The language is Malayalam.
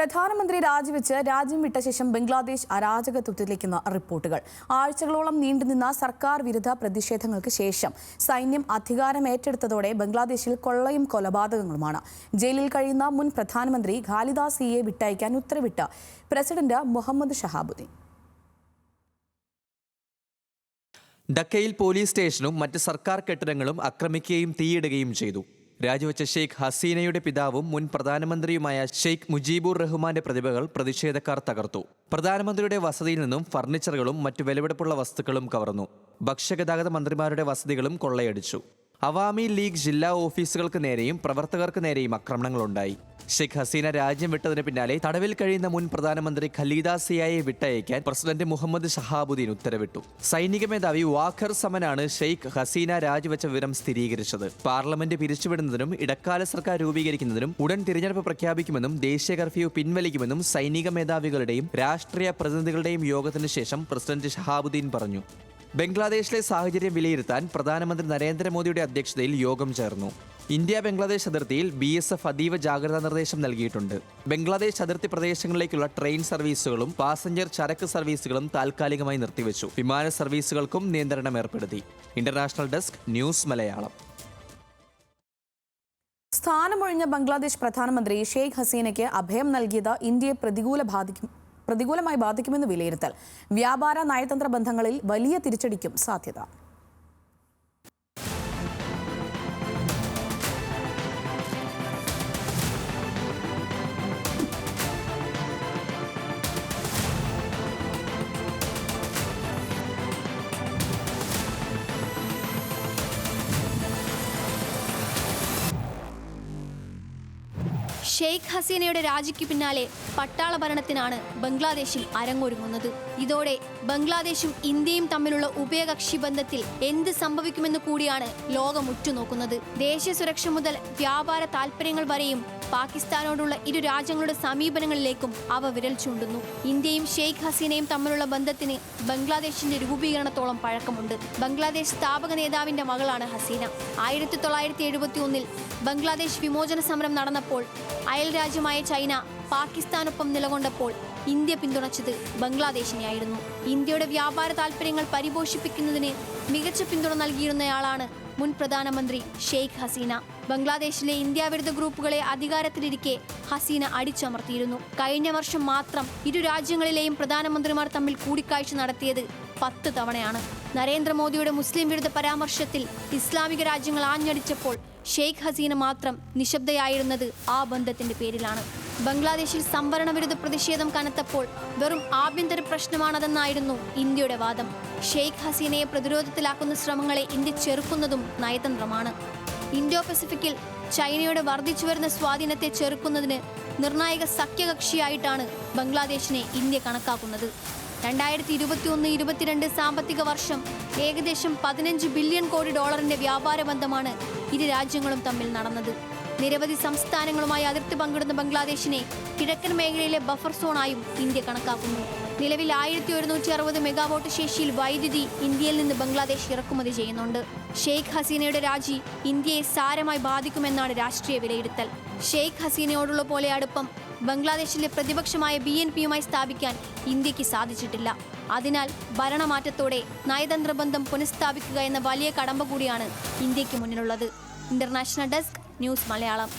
പ്രധാനമന്ത്രി രാജിവെച്ച് രാജ്യം വിട്ട ശേഷം ബംഗ്ലാദേശ് അരാജകത്വത്തിലേക്കുന്ന റിപ്പോർട്ടുകൾ. ആഴ്ചകളോളം നീണ്ടുനിന്ന സർക്കാർ വിരുദ്ധ പ്രതിഷേധങ്ങൾക്ക് ശേഷം സൈന്യം അധികാരം ഏറ്റെടുത്തതോടെ ബംഗ്ലാദേശിൽ കൊള്ളയും കൊലപാതകങ്ങളുമാണ്. ജയിലിൽ കഴിയുന്ന മുൻ പ്രധാനമന്ത്രി ഖാലിദാസ് സിയെ വിട്ടയക്കാൻ ഉത്തരവിട്ട പ്രസിഡന്റ് മുഹമ്മദ് ഷഹാബുദ്ദീൻ. ഡക്കയിൽ പോലീസ് സ്റ്റേഷനും മറ്റ് സർക്കാർ കെട്ടിടങ്ങളും ആക്രമിക്കുകയും തീയിടുകയും ചെയ്തു. രാജിവെച്ച ഷെയ്ഖ് ഹസീനയുടെ പിതാവും മുൻ പ്രധാനമന്ത്രിയുമായ ഷെയ്ഖ് മുജീബുർ റഹ്മാന്റെ പ്രതിഭകൾ പ്രതിഷേധക്കാർ തകർത്തു. പ്രധാനമന്ത്രിയുടെ വസതിയിൽ നിന്നും ഫർണിച്ചറുകളും മറ്റു വിലപിടിപ്പുള്ള വസ്തുക്കളും കവർന്നു. ഭക്ഷ്യഗതാഗത മന്ത്രിമാരുടെ വസതികളും കൊള്ളയടിച്ചു. അവാമി ലീഗ് ജില്ലാ ഓഫീസുകൾക്ക് നേരെയും പ്രവർത്തകർക്ക് നേരെയും ആക്രമണങ്ങളുണ്ടായി. ഷെയ്ഖ് ഹസീന രാജ്യം വിട്ടതിന് പിന്നാലെ തടവിൽ കഴിയുന്ന മുൻ പ്രധാനമന്ത്രി ഖലീദ സിയായെ വിട്ടയക്കാൻ പ്രസിഡന്റ് മുഹമ്മദ് ഷഹാബുദ്ദീൻ ഉത്തരവിട്ടു. സൈനിക മേധാവി വാഖർ സമനാണ് ഷെയ്ഖ് ഹസീന രാജിവെച്ച വിവരം സ്ഥിരീകരിച്ചത്. പാർലമെന്റ് പിരിച്ചുവിടുന്നതിനും ഇടക്കാല സർക്കാർ രൂപീകരിക്കുന്നതിനും ഉടൻ തിരഞ്ഞെടുപ്പ് പ്രഖ്യാപിക്കുമെന്നും ദേശീയ കർഫ്യൂ പിൻവലിക്കുമെന്നും സൈനിക മേധാവികളുടെയും രാഷ്ട്രീയ പ്രതിനിധികളുടെയും യോഗത്തിന് ശേഷം പ്രസിഡന്റ് ഷഹാബുദ്ദീൻ പറഞ്ഞു. ബംഗ്ലാദേശിലെ സാഹചര്യം വിലയിരുത്താൻ പ്രധാനമന്ത്രി നരേന്ദ്രമോദിയുടെ അധ്യക്ഷതയിൽ യോഗം ചേർന്നു. ഇന്ത്യ ബംഗ്ലാദേശ് അതിർത്തിയിൽ ബി എസ് എഫ് അതീവ ജാഗ്രതാ നിർദ്ദേശം നൽകിയിട്ടുണ്ട്. ബംഗ്ലാദേശ് അതിർത്തി പ്രദേശങ്ങളിലേക്കുള്ള ട്രെയിൻ സർവീസുകളും പാസഞ്ചർ ചരക്ക് സർവീസുകളും താൽക്കാലികമായി നിർത്തിവെച്ചു. വിമാന സർവീസുകൾക്കും നിയന്ത്രണം ഏർപ്പെടുത്തി. International desk news Malayalam. സ്ഥാനമൊഴിഞ്ഞ Bangladesh പ്രധാനമന്ത്രി ഷെയ്ഖ് ഹസീനയ്ക്ക് അഭയം നൽകിയത് ഇന്ത്യയെ പ്രതികൂല ബാധിക്കും പ്രതികൂലമായി ബാധിക്കുമെന്ന് വിലയിരുത്തൽ. വ്യാപാര നയതന്ത്ര ബന്ധങ്ങളിൽ വലിയ തിരിച്ചടിക്കും സാധ്യത. ഷെയ്ഖ് ഹസീനയുടെ രാജിക്ക് പിന്നാലെ പട്ടാള ഭരണത്തിനാണ് ബംഗ്ലാദേശിൽ അരങ്ങൊരുങ്ങുന്നത്. ഇതോടെ ബംഗ്ലാദേശും ഇന്ത്യയും തമ്മിലുള്ള ഉഭയകക്ഷി ബന്ധത്തിൽ എന്ത് സംഭവിക്കുമെന്ന് കൂടിയാണ് ലോകം ഉറ്റുനോക്കുന്നത്. ദേശീയ സുരക്ഷ മുതൽ വ്യാപാര താൽപ്പര്യങ്ങൾ വരെയും പാകിസ്ഥാനോടുള്ള ഇരു രാജ്യങ്ങളുടെ സമീപനങ്ങളിലേക്കും അവ വിരൽ ചൂണ്ടുന്നു. ഇന്ത്യയും ഷെയ്ഖ് ഹസീനയും തമ്മിലുള്ള ബന്ധത്തിന് ബംഗ്ലാദേശിന്റെ രൂപീകരണത്തോളം പഴക്കമുണ്ട്. ബംഗ്ലാദേശ് സ്ഥാപക നേതാവിന്റെ മകളാണ് ഹസീന. ആയിരത്തി തൊള്ളായിരത്തി എഴുപത്തി ഒന്നിൽ ബംഗ്ലാദേശ് വിമോചന സമരം നടന്നപ്പോൾ അയൽ രാജ്യമായ ചൈന പാകിസ്ഥാനൊപ്പം നിലകൊണ്ടപ്പോൾ ഇന്ത്യ പിന്തുണച്ചത് ബംഗ്ലാദേശിനെയായിരുന്നു. ഇന്ത്യയുടെ വ്യാപാര താൽപ്പര്യങ്ങൾ പരിപോഷിപ്പിക്കുന്നതിന് മികച്ച പിന്തുണ നൽകിയിരുന്നയാളാണ് മുൻ പ്രധാനമന്ത്രി ഷെയ്ഖ് ഹസീന. ബംഗ്ലാദേശിലെ ഇന്ത്യ വിരുദ്ധ ഗ്രൂപ്പുകളെ അധികാരത്തിലിരിക്കെ ഹസീന അടിച്ചമർത്തിയിരുന്നു. കഴിഞ്ഞ വർഷം മാത്രം ഇരു രാജ്യങ്ങളിലെയും പ്രധാനമന്ത്രിമാർ തമ്മിൽ കൂടിക്കാഴ്ച നടത്തിയത് പത്ത് തവണയാണ്. നരേന്ദ്രമോദിയുടെ മുസ്ലിം വിരുദ്ധ പരാമർശത്തിൽ ഇസ്ലാമിക രാജ്യങ്ങൾ ആഞ്ഞടിച്ചപ്പോൾ ഷെയ്ഖ് ഹസീന മാത്രം നിശബ്ദയായിരുന്നത് ആ ബന്ധത്തിന്റെ പേരിലാണ്. ബംഗ്ലാദേശിൽ സംവരണ വിരുദ്ധ പ്രതിഷേധം കനത്തപ്പോൾ വെറും ആഭ്യന്തര പ്രശ്നമാണതെന്നായിരുന്നു ഇന്ത്യയുടെ വാദം. ഷെയ്ഖ് ഹസീനയെ പ്രതിരോധത്തിലാക്കുന്ന ശ്രമങ്ങളെ ഇന്ത്യ ചെറുക്കുന്നതും നയതന്ത്രമാണ്. ഇന്തോ പസഫിക്കിൽ ചൈനയുടെ വർദ്ധിച്ചു വരുന്ന സ്വാധീനത്തെ ചെറുക്കുന്നതിന് നിർണായക സഖ്യകക്ഷിയായിട്ടാണ് ബംഗ്ലാദേശിനെ ഇന്ത്യ കണക്കാക്കുന്നത്. രണ്ടായിരത്തി ഇരുപത്തി ഒന്ന് ഇരുപത്തിരണ്ട് സാമ്പത്തിക വർഷം ഏകദേശം പതിനഞ്ച് ബില്യൺ കോടി ഡോളറിന്റെ വ്യാപാര ബന്ധമാണ് ഇരു രാജ്യങ്ങളും തമ്മിൽ നടന്നത്. നിരവധി സംസ്ഥാനങ്ങളുമായി അതിർത്തി പങ്കിടുന്ന ബംഗ്ലാദേശിനെ കിഴക്കൻ മേഖലയിലെ ബഫർ സോണായും ഇന്ത്യ കണക്കാക്കുന്നു. നിലവിൽ ആയിരത്തി ഒരുന്നൂറ്റി അറുപത് മെഗാവോട്ട് ശേഷിയിൽ വൈദ്യുതി ഇന്ത്യയിൽ നിന്ന് ബംഗ്ലാദേശ് ഇറക്കുമതി ചെയ്യുന്നുണ്ട്. ഷെയ്ഖ് ഹസീനയുടെ രാജി ഇന്ത്യയെ സാരമായി ബാധിക്കുമെന്നാണ് രാഷ്ട്രീയ വിലയിരുത്തൽ. ഷെയ്ഖ് ഹസീനയോടുള്ള പോലെ അടുപ്പം ബംഗ്ലാദേശിലെ പ്രതിപക്ഷമായ ബി എൻ പിയുമായി സ്ഥാപിക്കാൻ ഇന്ത്യയ്ക്ക് സാധിച്ചിട്ടില്ല. അതിനാൽ ഭരണമാറ്റത്തോടെ നയതന്ത്ര ബന്ധം പുനഃസ്ഥാപിക്കുക എന്ന വലിയ കടമ്പ കൂടിയാണ് ഇന്ത്യയ്ക്ക് മുന്നിലുള്ളത്. International desk news Malayalam.